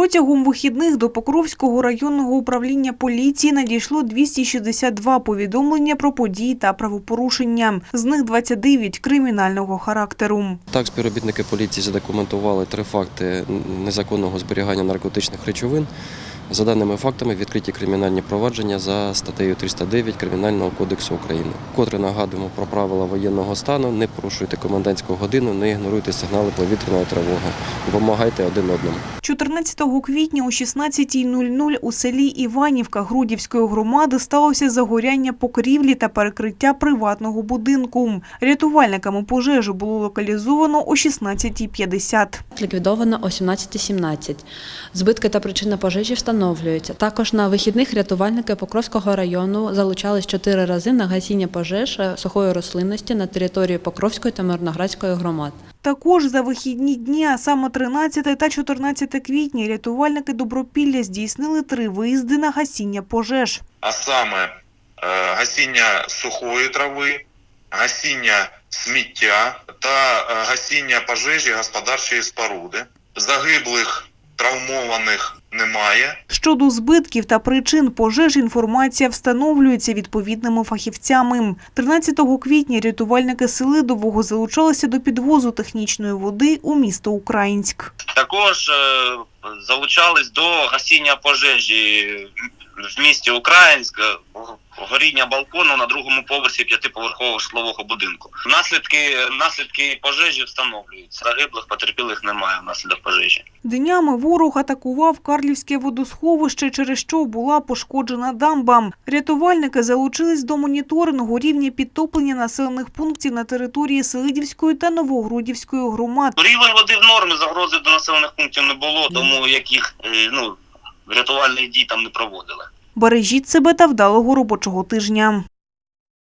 Протягом вихідних до Покровського районного управління поліції надійшло 262 повідомлення про події та правопорушення. З них 29 кримінального характеру. Так, співробітники поліції задокументували три факти незаконного зберігання наркотичних речовин. За даними фактами, відкриті кримінальні провадження за статтею 309 Кримінального кодексу України. Вкотре нагадуємо про правила воєнного стану, не порушуйте комендантську годину, не ігноруйте сигнали повітряної тривоги, допомагайте один одному. 14 квітня о 16.00 у селі Іванівка Грудівської громади сталося загоряння покрівлі та перекриття приватного будинку. Рятувальниками пожежу було локалізовано о 16.50. Ліквідовано о 17.17. Збитки та причина пожежі встановлюються. Також на вихідних рятувальники Покровського району залучались чотири рази на гасіння пожеж е, сухої рослинності на території Покровської та Мирноградської громад. Також за вихідні дні, а саме 13 та 14 квітня, рятувальники Добропілля здійснили три виїзди на гасіння пожеж. а саме е, гасіння сухої трави, гасіння сміття та е, гасіння пожежі господарчої споруди. Загиблих травмованих немає. Щодо збитків та причин пожеж інформація встановлюється відповідними фахівцями. 13 квітня рятувальники Селидового залучалися до підвозу технічної води у місто Українськ. Також е, залучались до гасіння пожежі в місті Українськ, е, горіння балкону на другому поверсі п'ятиповерхового житлового будинку. Наслідки наслідки пожежі встановлюються. Загиблих потерпілих немає внаслідок пожежі. Днями ворог атакував Карлівське водосховище, через що була пошкоджена дамба. Рятувальники залучились до моніторингу рівня підтоплення населених пунктів на території Селидівської та Новогрудівської громад. Рівень води в нормі, загрози до населених пунктів не було, тому яких е, ну рятувальних дій там не проводили. Бережіть себе та вдалого робочого тижня.